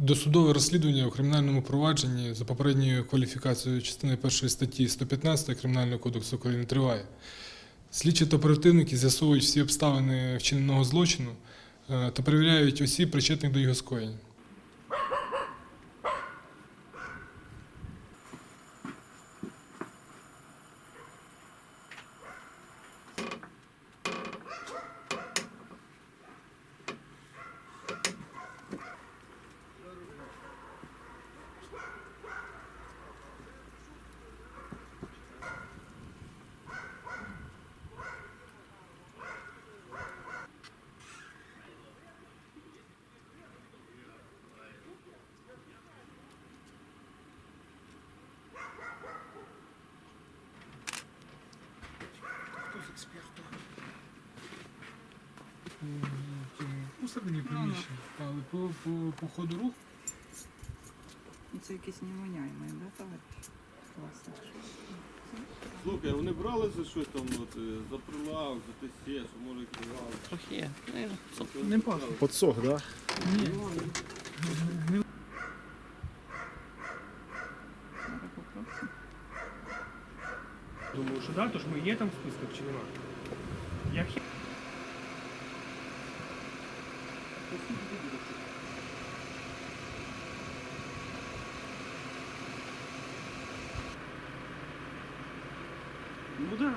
Досудове розслідування у кримінальному провадженні за попередньою кваліфікацією частини першої статті 115 Кримінального кодексу України триває. Слідчі та оперативники з'ясовують всі обставини вчиненого злочину е, та перевіряють осіб, причетних до його скоєння. Усередині приміщення, але по, по, по ходу руху Ну, Це якийсь невміняємий, да, товариш? Класно. Слухай, вони брали за щось там, от, е, за прилав, за те що може кривали. Трохи є. Ну, не пахне. Подсох, да? Зараз попросимо. Думаю, що да, тож ми є там в списках чи нема. Як є? Ну да.